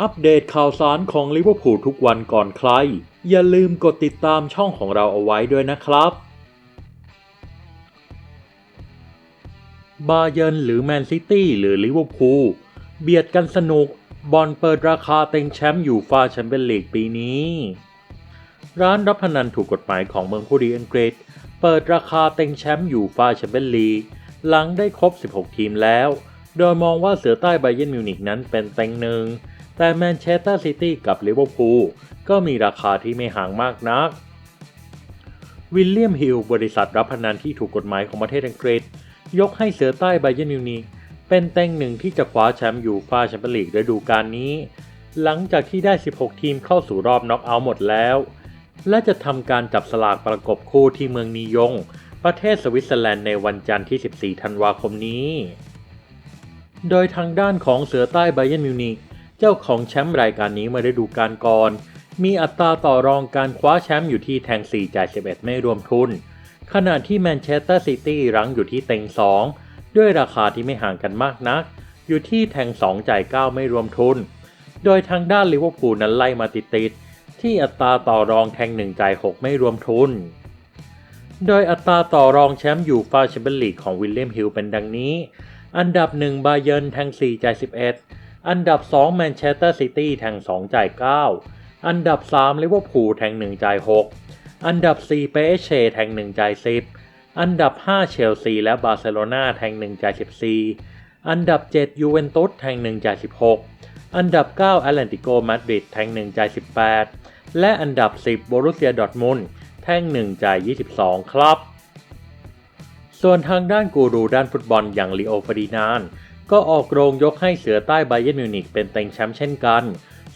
อัปเดตข่าวสารของลิเวอร์พูลทุกวันก่อนใคร อย่าลืมกดติดตามช่องของเราเอาไว้ด้วยนะครับ บาเยิร์นหรือแมนซิตี้หรือลิเวอร์พูลเบียดกันสนุก บอลเปิดราคาเต็งแชมป์อยู่ฟาแชมเปี้ยนลีกปีนี้ ร้านรับพนันถูกกฎหมายของเมืองผู้ดีอังกฤษ เปิดราคาเต็งแชมป์อยู่ฟาแชมเปี้ยนลีกหลังได้ครบ 16 ทีมแล้ว โดยมองว่าเสือใต้ไบเยร์นมิวนิกนั้นเป็นเต็งหนึ่ง แต่แมนเชสเตอร์ซิตี้กับลิเวอร์พูลก็มีราคาที่ไม่ห่างมากนัก วิลเลียมฮิลบริษัทรับพนันที่ถูกกฎหมายของประเทศอังกฤษ ยกให้เสือใต้ไบเยนมิวนิกเป็นเต็งหนึ่งที่จะคว้าแชมป์ยูฟ่าแชมเปี้ยนลีกฤดูกาลนี้ หลังจากที่ได้ 16 ทีมเข้าสู่รอบน็อกเอาท์หมดแล้ว และจะทำการจับสลากประกบคู่ที่เมืองนียง ประเทศสวิตเซอร์แลนด์ในวันจันทร์ที่ 14 ธันวาคมนี้ โดยทางด้านของเสือใต้ไบเยนมิวนิก เจ้าของแชมป์รายการนี้เมื่อฤดูกาลก่อน มีอัตราต่อรองการคว้าแชมป์อยู่ที่แทง 4 จ่าย 11 ไม่รวมทุน ขณะที่แมนเชสเตอร์ซิตี้รั้งอยู่ที่เต็ง 2 ด้วยราคาที่ไม่ห่างกันมากนัก อยู่ที่แทง 2 จ่าย 9 ไม่รวมทุน โดยทางด้านลิเวอร์พูลนั้นไล่มาติดๆที่อัตราต่อรองแทง 1 จ่าย 6 ไม่รวมทุน โดยอัตราต่อรองแชมป์ยูฟาแชมเปี้ยนลีกของวิลเลียมฮิลเป็นดังนี้ อันดับ1บาเยิร์นแทง 4 จ่าย 11 อันดับ 2 แมนเชสเตอร์ซิตี้แทง 2 จ่าย 9 อันดับ 3 ลิเวอร์พูลแทง 1 จ่าย 6 อันดับ 4 เปเชแทง 1 จ่าย 10 อันดับ 5 เชลซี และบาร์เซโลนาแทง 1 จ่าย 14 อันดับ 7 ยูเวนตุสแทง 1 จ่าย 16 อันดับ 9 แอตเลนติโกมาดริดแทง 1 จ่าย 18 และอันดับ 10 โบรุเซียดอร์ทมุนด์แทง 1 จ่าย 22 ครับ ส่วนทางด้านกูรูด้านฟุตบอลอย่างลีโอฟาดินาน ก็ออกโรงยกให้เสือใต้ไบเยนมิวนิกเป็นเต็งแชมป์เช่นกัน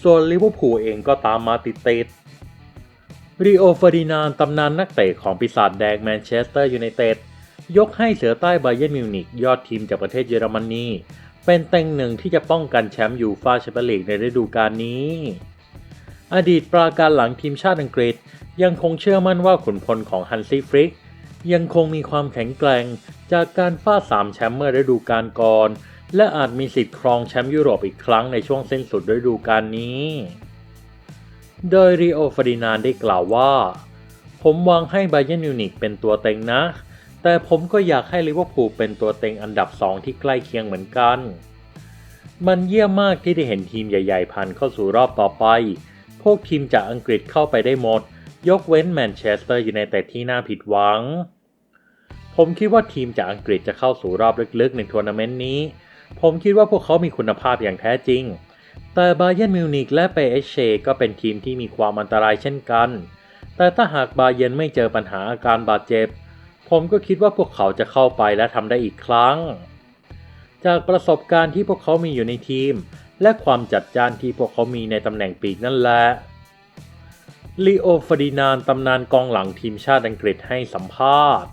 ส่วนลิเวอร์พูลเองก็ตามมาติดติดริโอฟาดินานตำนานนักเตะของปีศาจแดงแมนเชสเตอร์ยูไนเต็ดยกให้เสือใต้ไบเยนมิวนิกยอดทีมจากประเทศเยอรมนีเป็นเต็งหนึ่งที่จะป้องกันแชมป์ยูฟาแชมเปี้ยนลีกในฤดูกาลนี้ อดีตปราการหลังทีมชาติอังกฤษ ยังคงเชื่อมั่นว่าขุนพลของฮันซี่ฟริกยังคงมีความแข็งแกร่งจากการฟาด3แชมป์เมื่อฤดูกาลก่อน และอาจมีสิทธิ์ครองแชมป์ยุโรปอีกครั้งในช่วงสิ้นสุดฤดูกาลนี้ โดยริโอฟาดินานได้กล่าวว่า ผมวางให้ไบเยร์นมิวนิกเป็นตัวเต็งนะ แต่ผมก็อยากให้ลิเวอร์พูลเป็นตัวเต็งอันดับ2ที่ใกล้เคียงเหมือนกัน มันเยี่ยมมากที่ได้เห็นทีมใหญ่ ๆผ่านเข้าสู่รอบต่อไป พวกทีมจากอังกฤษเข้าไปได้หมด ยกเว้นแมนเชสเตอร์ยูไนเต็ดที่น่าผิดหวัง ผมคิดว่าทีมจากอังกฤษจะเข้าสู่รอบลึกๆในทัวร์นาเมนต์นี้ ผมคิดว่าพวกเขามีคุณภาพอย่างแท้จริง แต่บาเยร์นมิวนิกและเปเอเชก็เป็นทีมที่มีความอันตรายเช่นกัน แต่ถ้าหากบาเยนไม่เจอปัญหาอาการบาดเจ็บ ผมก็คิดว่าพวกเขาจะเข้าไปและทำได้อีกครั้ง จากประสบการณ์ที่พวกเขามีอยู่ในทีม และความจัดจ้านที่พวกเขามีในตำแหน่งปีกนั่นแหละลีโอฟดินานตำนานกองหลังทีมชาติอังกฤษให้สัมภาษณ์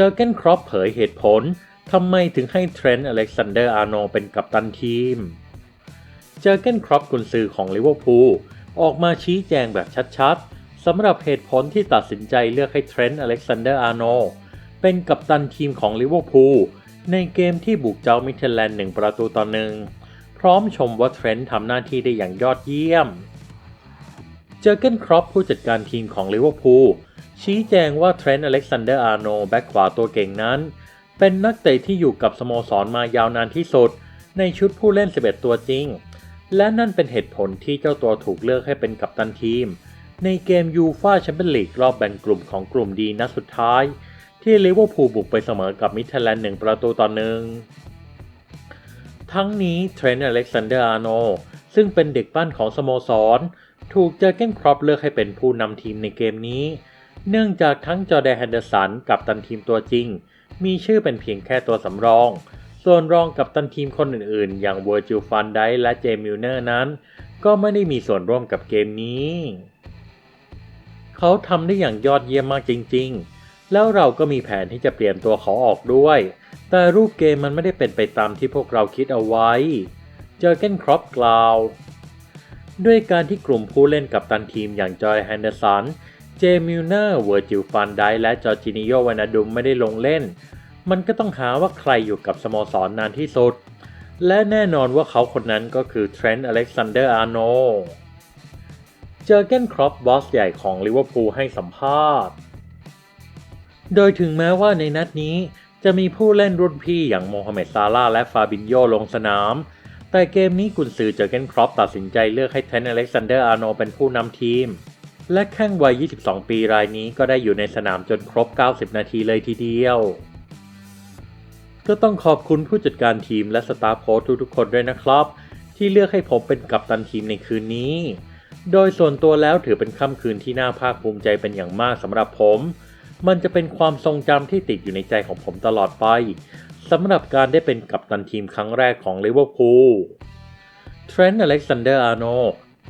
จอเกนครอปเผยเหตุผลทำไมถึงให้เทรนต์อเล็กซานเดอร์อาร์โนเป็นกัปตันทีม เจอเกนครอปกุนซือของลิเวอร์พูลออกมาชี้แจงแบบชัดๆสำหรับเหตุผลที่ตัดสินใจเลือกให้เทรนต์อเล็กซานเดอร์อาร์โนเป็นกัปตันทีมของลิเวอร์พูลในเกมที่บุกเจ้ามิเทลแลนด์หนึ่งประตูต่อหนึ่งพร้อมชมว่าเทรนต์ทำหน้าที่ได้อย่างยอดเยี่ยม เจอเกนครอปผู้จัดการทีมของลิเวอร์พูล ชี้แจงว่าเทรนต์อเล็กซานเดอร์อาร์โนแบ็กขวาตัวเก่งนั้น เป็นนักเตะที่อยู่กับสโมสรมายาวนานที่สุด ในชุดผู้เล่น 11 ตัวจริง และนั่นเป็นเหตุผลที่เจ้าตัวถูกเลือกให้เป็นกัปตันทีม ในเกมยูฟ่าแชมเปี้ยนลีกรอบแบ่งกลุ่มของกลุ่มดีนัดสุดท้าย ที่ลิเวอร์พูลบุกไปเสมอกับมิเทแลนด์หนึ่งประตูต่อหนึ่งทั้งนี้เทรนต์อเล็กซานเดอร์อาร์โนซึ่งเป็นเด็กปั้นของสโมสร ถูกเจอเกนครอปเลือกให้เป็นผู้นำทีมในเกมนี้ เนื่องจากทั้งจอแดนแฮนเดอร์สันกับตันทีมตัวจริง มีชื่อเป็นเพียงแค่ตัวสำรอง ส่วนรองกับตันทีมคนอื่นๆ อย่างเวอร์จิลฟันไดและเจมิลเนอร์นั้น ก็ไม่ได้มีส่วนร่วมกับเกมนี้ เขาทำได้อย่างยอดเยี่ยมมากจริง ๆ แล้วเราก็มีแผนที่จะเปลี่ยนตัวเขาออกด้วย แต่รูปเกมมันไม่ได้เป็นไปตามที่พวกเราคิดเอาไว้ เจอเกนครอปกล่าวด้วยการที่กลุ่มผู้เล่นกับตันทีมอย่างจอยแฮนเดอร์สัน เจมิลเนอร์เวอร์จิลฟันไดและจอร์จินิโยวานาดุมไม่ได้ลงเล่น มันก็ต้องหาว่าใครอยู่กับสโมสรนนานที่สุด และแน่นอนว่าเขาคนนั้นก็คือเทรนต์อเล็กซานเดอร์อาร์โนเจอเกนครอปบอสใหญ่ของลิเวอร์พูลให้สัมภาษณ์ โดยถึงแม้ว่าในนัดนี้จะมีผู้เล่นรุ่นพี่อย่างโมฮัมเหม็ดซาลาและฟาบินโยลงสนาม แต่เกมนี้กุนซือเจอเกนครอปตัดสินใจเลือกให้เทรนต์อเล็กซานเดอร์อาร์โนเป็นผู้นำทีม และแข้งวัย 22 ปีรายนี้ก็ได้อยู่ในสนามจนครบ 90 นาทีเลยทีเดียว ก็ต้องขอบคุณผู้จัดการทีมและสตาฟโค้ชทุกๆคนด้วยนะครับ ที่เลือกให้ผมเป็นกัปตันทีมในคืนนี้ โดยส่วนตัวแล้วถือเป็นค่ำคืนที่น่าภาคภูมิใจเป็นอย่างมากสำหรับผม มันจะเป็นความทรงจำที่ติดอยู่ในใจของผมตลอดไปสำหรับการได้เป็นกัปตันทีมครั้งแรกของลิเวอร์พูลเทรนต์อเล็กซานเดอร์อาร์โน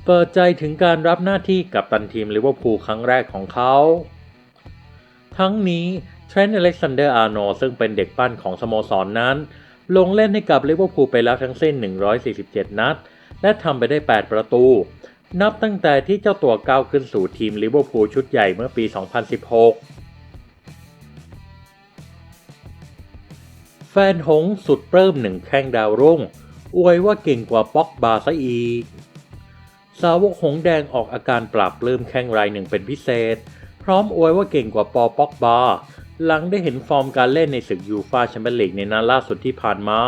เปิดใจถึงการรับหน้าที่กัปตันทีมลิเวอร์พูลครั้งแรกของเขา ทั้งนี้เทรนต์อเล็กซานเดอร์อาร์โนซึ่งเป็นเด็กปั้นของสโมสรนนั้น ลงเล่นให้กับลิเวอร์พูลไปแล้วทั้งสิ้น 147 นัด และทำไปได้ 8 ประตู นับตั้งแต่ที่เจ้าตัวก้าวขึ้นสู่ทีมลิเวอร์พูลชุดใหญ่เมื่อปี 2016แฟนหงส์สุดเริ่มหนึ่งแข้งดาวรุ่ง อวยว่าเก่งกว่าป็อกบาซะอีก สาวกหงแดงออกอาการปรับปลื้มแข้งรายหนึ่งเป็นพิเศษ พร้อมอวยว่าเก่งกว่าปอป็อกบา หลังได้เห็นฟอร์มการเล่นในศึกยูฟาแชมเปี้ยนลีกในนัดล่าสุดที่ผ่านมา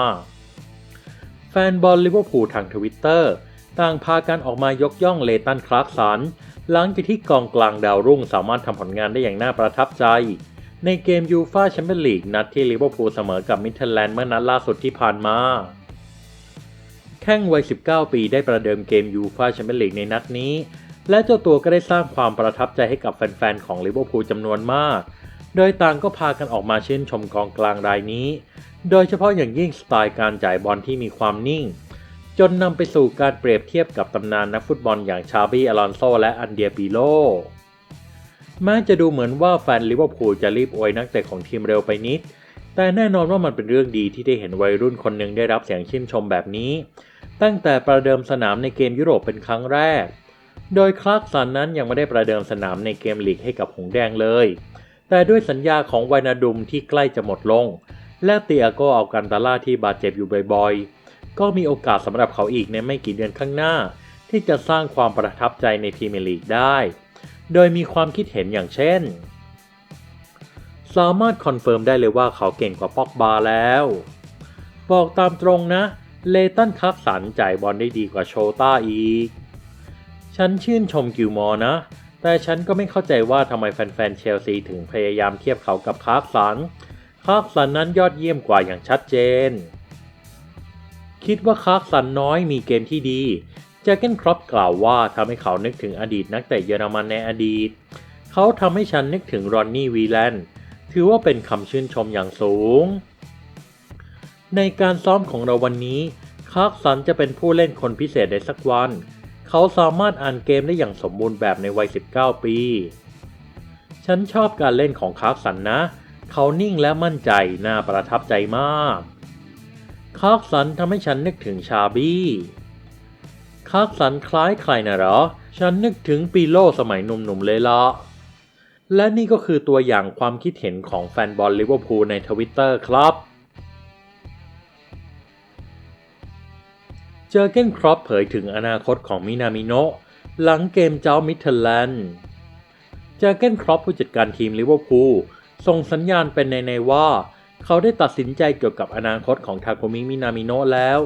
แฟนบอลลิเวอร์พูลทางทวิตเตอร์ต่างพากันออกมายกย่องเลตันคลาร์กสัน หลังจากที่กองกลางดาวรุ่งสามารถทำผลงานได้อย่างน่าประทับใจ ในเกมยูฟาแชมเปี้ยนลีกนัดที่ลิเวอร์พูลเสมอกับมิดเทลแลนด์เมื่อนัดล่าสุดที่ผ่านมา แข้งวัย 19 ปีได้ประเดิมเกมยูฟาแชมเปี้ยนลีกในนัดนี้ และเจ้าตัวก็ได้สร้างความประทับใจให้กับแฟนๆ ของลิเวอร์พูลจำนวนมาก โดยต่างก็พากันออกมาชื่นชมกองกลางรายนี้ โดยเฉพาะอย่างยิ่งสไตล์การจ่ายบอลที่มีความนิ่ง จนนำไปสู่การเปรียบเทียบกับตำนานนักฟุตบอลอย่างชาบี้อลอนโซและอันเดียปิโลแม้จะดูเหมือนว่าแฟนลิเวอร์พูลจะรีบอวยนักเตะของทีมเร็วไปนิด แต่แน่นอนว่ามันเป็นเรื่องดีที่ได้เห็นวัยรุ่นคนหนึ่งได้รับเสียงชื่นชมแบบนี้ ตั้งแต่ประเดิมสนามในเกมยุโรปเป็นครั้งแรก โดยคลาร์กสันนั้นยังไม่ได้ประเดิมสนามในเกมลีกให้กับหงแดงเลย แต่ด้วยสัญญาของวายนาดุมที่ใกล้จะหมดลง และเตียโกเอากันตาล่าที่บาดเจ็บอยู่บ่อยๆ ก็มีโอกาสสำหรับเขาอีกในไม่กี่เดือนข้างหน้า ที่จะสร้างความประทับใจในพรีเมียร์ลีกได้ โดยมีความคิดเห็นอย่างเช่น สามารถคอนเฟิร์มได้เลยว่าเขาเก่งกว่าป็อกบาแล้ว บอกตามตรงนะ เลตันคับสันจ่ายบอลได้ดีกว่าโชต้าอีก ฉันชื่นชมกิลมอร์นะ แต่ฉันก็ไม่เข้าใจว่าทำไมแฟนๆเชลซีถึงพยายามเทียบเขากับคาร์สันคาร์สันนั้นยอดเยี่ยมกว่าอย่างชัดเจน คิดว่าคาร์สันน้อยมีเกมที่ดีเจเกนครอปกล่าวว่าทำให้เขานึกถึงอดีตนักเตะเยอรมันในอดีต เขาทำให้ฉันนึกถึงรอนนี่วีแลนด์ ถือว่าเป็นคำชื่นชมอย่างสูง ในการซ้อมของเราวันนี้คาร์สันจะเป็นผู้เล่นคนพิเศษในสักวัน เขาสามารถอ่านเกมได้อย่างสมบูรณ์แบบในวัย 19 ปี ฉันชอบการเล่นของคาร์สันนะ เขานิ่งและมั่นใจ น่าประทับใจมากคาร์สันทำให้ฉันนึกถึงชาบี้คาร์สันคล้ายใครนะหรอ ฉันนึกถึงปีโลสมัยหนุ่มๆเลยละ และนี่ก็คือตัวอย่างความคิดเห็นของแฟนบอลลิเวอร์พูลในทวิตเตอร์ครับเจอเกนครอปเผยถึงอนาคตของมินามิโนะหลังเกมเจ้ามิดเทลแลนด์เจอเกนครอปผู้จัดการทีมลิเวอร์พูลส่งสัญญาณเป็นในในๆว่า เขาได้ตัดสินใจเกี่ยวกับอนาคตของทาโกมิมินามิโนะแล้ว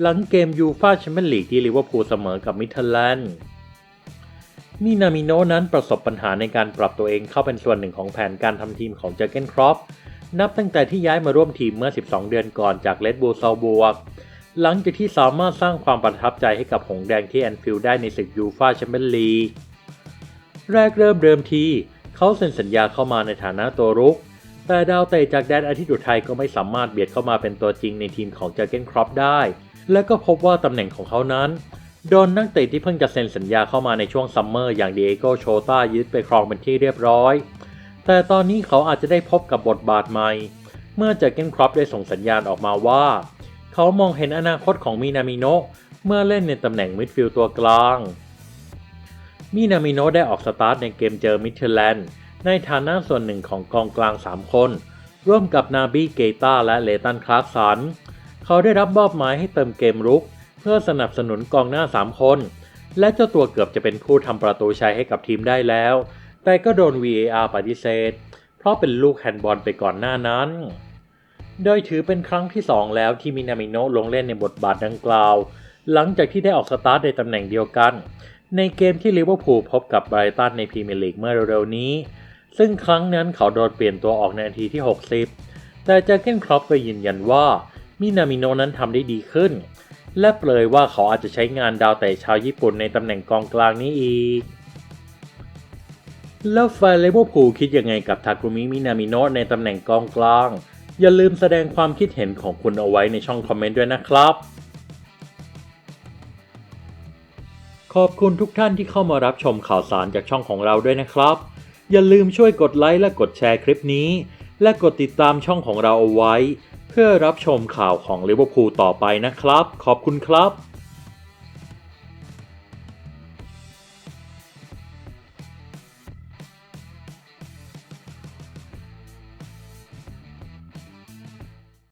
หลังเกมยูฟาแชมเปี้ยนลีกที่ลิเวอร์พูลเสมอกับมิดเทลแลนด์ มินามิโนะนั้นประสบปัญหาในการปรับตัวเองเข้าเป็นส่วนหนึ่งของแผนการทำทีมของเจอเกนครอปนับตั้งแต่ที่ย้ายมาร่วมทีมเมื่อ 12 เดือนก่อนจากเลดบูลซาบวก หลังจากที่สามารถสร้างความประทับใจให้กับหงแดงที่แอนฟิลด์ได้ในศึกยูฟาแชมเปี้ยนลีกแรกเริ่มเดิมทีเขาเซ็นสัญญาเข้ามาในฐานะตัวรุก แต่ดาวเตะจากแดนอาทิตย์อุทัยก็ไม่สามารถเบียดเข้ามาเป็นตัวจริงในทีมของเจอร์เกนครอปได้ และก็พบว่าตำแหน่งของเขานั้น โดนนักเตะที่เพิ่งจะเซ็นสัญญาเข้ามาในช่วงซัมเมอร์อย่างเดโกโชตายึดไปครองเป็นที่เรียบร้อย แต่ตอนนี้เขาอาจจะได้พบกับบทบาทใหม่ เมื่อเจอเกนครอปได้ส่งสัญญาณออกมาว่า เขามองเห็นอนาคตของมินามิโนะเมื่อเล่นในตำแหน่งมิดฟิลด์ตัวกลาง มินามิโนะได้ออกสตาร์ทในเกมเจอมิเทลแลนด์ในฐานะส่วนหนึ่งของกองกลาง 3 คน ร่วมกับนาบีเกตาและเลตันคลาร์กสัน เขาได้รับมอบหมายให้เติมเกมรุก เพื่อสนับสนุนกองหน้า 3 คน และเจ้าตัวเกือบจะเป็นผู้ทำประตูชัยให้กับทีมได้แล้ว แต่ก็โดน VAR ปฏิเสธ เพราะเป็นลูกแฮนด์บอลไปก่อนหน้านั้น โดยถือเป็นครั้งที่ 2 แล้วที่มินามิโนะลงเล่นในบทบาทดังกล่าว หลังจากที่ได้ออกสตาร์ทในตำแหน่งเดียวกัน ในเกมที่ลิเวอร์พูลพบกับไบรตันในพรีเมียร์ลีกเมื่อเร็วๆนี้ ซึ่งครั้งนั้นเขาโดนเปลี่ยนตัวออกในนาทีที่ 60 แต่เจอเกนครอปก็ยืนยันว่ามินามิโนะนั้นทำได้ดีขึ้น และเปลยว่าเขาอาจจะใช้งานดาวเตะชาวญี่ปุ่นในตำแหน่งกองกลางนี้อีก แล้วแฟนเลเวอร์พูลคิดยังไงกับทากุมิมินามิโนะในตำแหน่งกองกลาง อย่าลืมแสดงความคิดเห็นของคุณเอาไว้ในช่องคอมเมนต์ด้วยนะครับ ขอบคุณทุกท่านที่เข้ามารับชมข่าวสารจากช่องของเราด้วยนะครับ อย่าลืมช่วยกดไลค์และกดแชร์คลิปนี้ และกดติดตามช่องของเราเอาไว้ พื่อรับชมข่าวของลิเวอร์พูลต่อไปนะครับ ขอบคุณครับ